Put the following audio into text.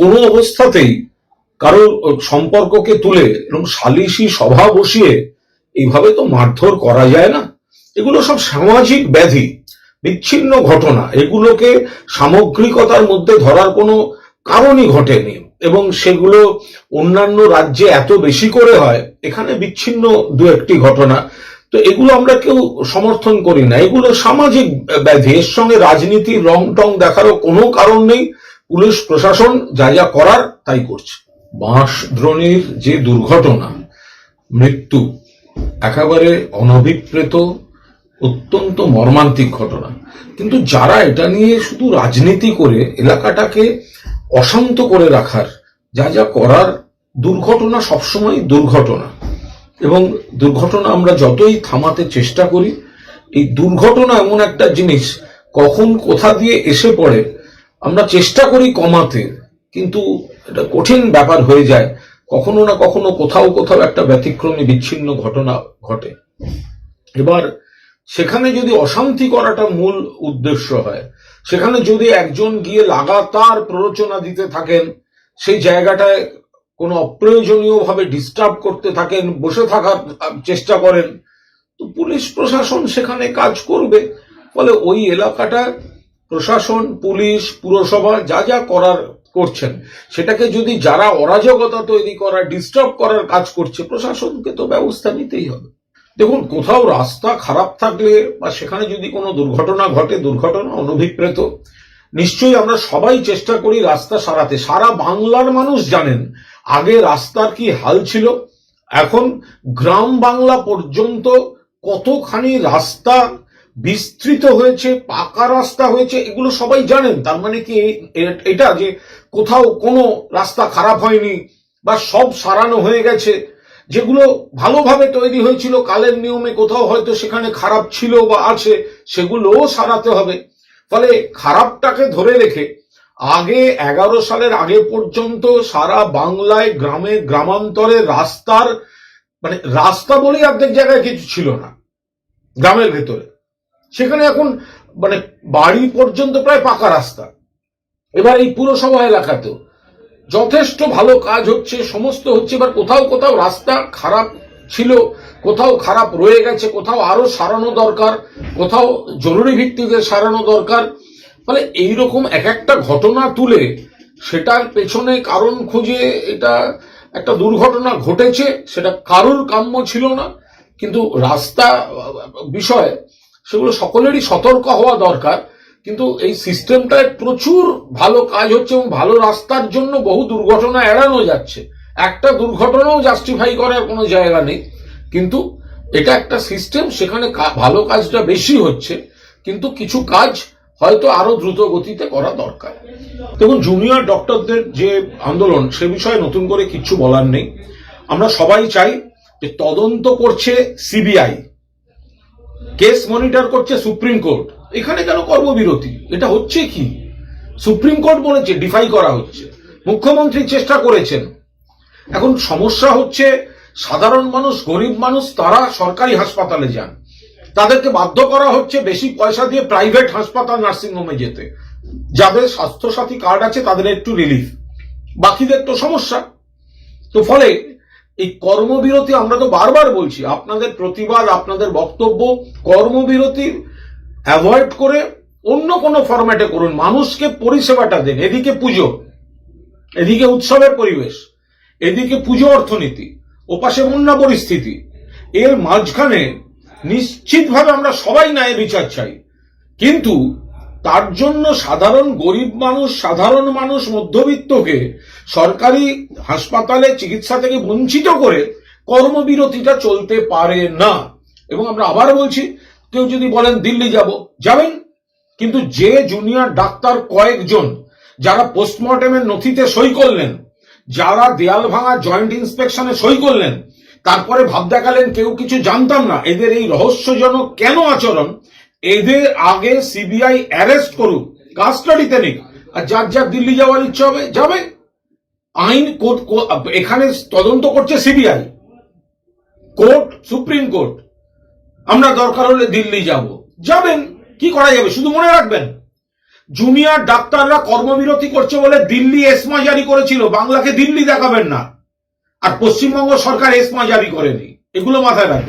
কোনো অবস্থাতেই কারও সম্পর্ককে তুলে এরকম সালিশি সভা বসিয়ে এইভাবে তো মারধর করা যায় না? এগুলো সব সামাজিক ব্যাধি, বিচ্ছিন্ন ঘটনা। এগুলোকে সামগ্রিকতার মধ্যে ধরার কোনো কারণই ঘটেনি এবং সেগুলো অন্যান্য রাজ্যে এত বেশি করে হয়, এখানে বিচ্ছিন্ন দু একটি ঘটনা। তো এগুলো আমরা কেউ সমর্থন করি না। এগুলো সামাজিক ব্যাধি। এর সঙ্গে রাজনীতির রং টং দেখারও কোনো কারণ নেই। পুলিশ প্রশাসন যা যা করার তাই করছে। বাঁশ দ্রোণীর যে দুর্ঘটনা, মৃত্যু, একেবারে অনভিপ্রেত, অত্যন্ত মর্মান্তিক ঘটনা। কিন্তু যারা এটা নিয়ে শুধু রাজনীতি করে এলাকাটাকে অশান্ত করে রাখার, যা যা করার দুর্ঘটনা সবসময় দুর্ঘটনা। এবং দুর্ঘটনা আমরা যতই থামাতে চেষ্টা করি, এই দুর্ঘটনা এমন একটা জিনিস, কখন কোথা দিয়ে এসে পড়ে আমরা চেষ্টা করি কমাতে, কিন্তু এটা কঠিন ব্যাপার হয়ে যায়। কখনো না কখনো কোথাও কোথাও একটা ব্যতিক্রমী, বিচ্ছিন্ন ঘটনা ঘটে। এবার সেখানে যদি অশান্তি করাটা মূল উদ্দেশ্য হয়, সেখানে যদি একজন গিয়ে লাগাতার প্ররোচনা দিতে থাকেন, সেই জায়গাটায় কোনো অপ্রয়োজনীয় ভাবে ডিস্টার্ব করতে থাকেন, বসে থাকার চেষ্টা করেন, তো পুলিশ প্রশাসন সেখানে কাজ করবে। ফলে ওই এলাকাটা প্রশাসন, পুলিশ, পুরসভা যা যা করার করছেন, সেটাকে যদি যারা অরাজকতা তৈরি করার ডিস্টার্ব করার কাজ করছে, প্রশাসনকে তো ব্যবস্থা নিতেই হবে। দেখুন, কোথাও রাস্তা খারাপ থাকলে বা সেখানে যদি কোনো দুর্ঘটনা ঘটে, দুর্ঘটনা অনভিপ্রেত, নিশ্চয়ই আমরা সবাই চেষ্টা করি রাস্তা সারাতে। সারা বাংলার মানুষ জানেন, আগে রাস্তার কি হাল ছিল, এখন গ্রাম বাংলা পর্যন্ত কতখানি রাস্তা বিস্তৃত হয়েছে, পাকা রাস্তা হয়েছে, এগুলো সবাই জানেন। তার মানে কি এটা যে কোথাও কোনো রাস্তা খারাপ হয়নি বা সব সারানো হয়ে গেছে, যেগুলো ভালোভাবে তৈরি হয়েছিল, কালের নিয়মে কোথাও হয়তো সেখানে খারাপ ছিল বা আছে, সেগুলোও সারাতে হবে। ফলে খারাপটাকে ধরে রেখে আগে এগারো সালের আগে পর্যন্ত সারা বাংলায় গ্রামে গ্রামান্তরে রাস্তার মানে রাস্তা বলেই অর্ধেক জায়গায় কিছু ছিল না, গ্রামের ভেতরে। সেখানে এখন মানে বাড়ি পর্যন্ত প্রায় পাকা রাস্তা। এবার এই পুরসভা এলাকাতেও যথেষ্ট ভালো কাজ হচ্ছে, সমস্ত হচ্ছে, এবার কোথাও কোথাও রাস্তা খারাপ ছিল, কোথাও খারাপ রয়ে গেছে, কোথাও আরও সারানো দরকার, কোথাও জরুরি ভিত্তিতে সারানো দরকার। ফলে এইরকম এক একটা ঘটনা তুলে সেটার পেছনে কারণ খুঁজে এটা একটা দুর্ঘটনা ঘটেছে, সেটা কারোর কাম্য ছিল না। কিন্তু রাস্তা বিষয়ে সেগুলো সকলেরই সতর্ক হওয়া দরকার, কিন্তু এই সিস্টেমটায় প্রচুর ভালো কাজ হচ্ছে এবং ভালো রাস্তার জন্য বহু দুর্ঘটনা এড়ানো যাচ্ছে। একটা দুর্ঘটনাও জাস্টিফাই করার কোনো জায়গা নেই, কিন্তু এটা একটা সিস্টেম সেখানে ভালো কাজটা বেশি হচ্ছে, কিন্তু কিছু কাজ হয়তো আরও দ্রুত গতিতে করা দরকার। দেখুন জুনিয়র ডক্টরদের যে আন্দোলন, সে বিষয়ে নতুন করে কিচ্ছু বলার নেই। আমরা সবাই চাই যে তদন্ত করছে সিবিআই কেস মনিটর করছে সুপ্রিম কোর্ট। এখানে কেন কর্মবিরতি? এটা হচ্ছে কি? সুপ্রিম কোর্ট বলেছে, ডিফাই করা হচ্ছে। মুখ্যমন্ত্রী চেষ্টা করেছেন। এখন সমস্যা হচ্ছে, সাধারণ মানুষ, গরিব মানুষ, তারা সরকারি হাসপাতালে যান। তাদেরকে বাধ্য করা হচ্ছে বেশি পয়সা দিয়ে প্রাইভেট হাসপাতাল, নার্সিংহোমে যেতে। যাদের স্বাস্থ্যসাথী কার্ড আছে, তাদের একটু রিলিফ বাকিদের তো সমস্যা। তো ফলে এই কর্মবিরতি আমরা তো বারবার বলছি। আপনাদের প্রতিবাদ আপনাদের বক্তব্য কর্মবিরতি অ্যাভয়েড করে অন্য কোনো ফরম্যাটে করুন। মানুষকে পরিষেবাটা দেন। এদিকে পুজো, এদিকে উৎসবের পরিবেশ, এদিকে পুজো অর্থনীতি, ওপাশে বন্যা পরিস্থিতি। এর মাঝখানে নিশ্চিতভাবে আমরা সবাই ন্যায় বিচার চাই। কিন্তু তার জন্য সাধারণ গরিব মানুষ, সাধারণ মানুষ মধ্যবিত্তকে সরকারি হাসপাতালে চিকিৎসা থেকে বঞ্চিত করে কর্মবিরতিটা চলতে পারে না। এবং আমরা আবার বলছি, কেউ যদি বলেন দিল্লি যাব, যাবেন। কিন্তু যে জুনিয়র ডাক্তার কয়েকজন যারা পোস্টমর্টেমের নথিতে সই করলেন, যারা দেয়াল ভাঙা জয়েন্ট ইন্সপেকশনে সই করলেন, তারপরে ভাব দেখালেন কেউ কিছু জানতাম না, এদের এই রহস্যজনক কেন আচরণ এদের আগে সিবিআই অ্যারেস্ট করুক কাস্টাডিতে নিক আর যার যার দিল্লি যাওয়ার ইচ্ছা হবে, যাবে। আইন কোর্ট এখানে তদন্ত করছে সিবিআই কোর্ট, সুপ্রিম কোর্ট। আমরা দরকার হলে দিল্লি যাব। যাবেন, কি করা যাবে? শুধু মনে রাখবেন জুনিয়র ডাক্তাররা কর্মবিরতি করছে বলে দিল্লি এসমা জারি করেছিল, বাংলাকে দিল্লি দেখাবেন না। আর পশ্চিমবঙ্গ সরকার এসমা জারি করেনি, এগুলো মাথায় রাখবেন।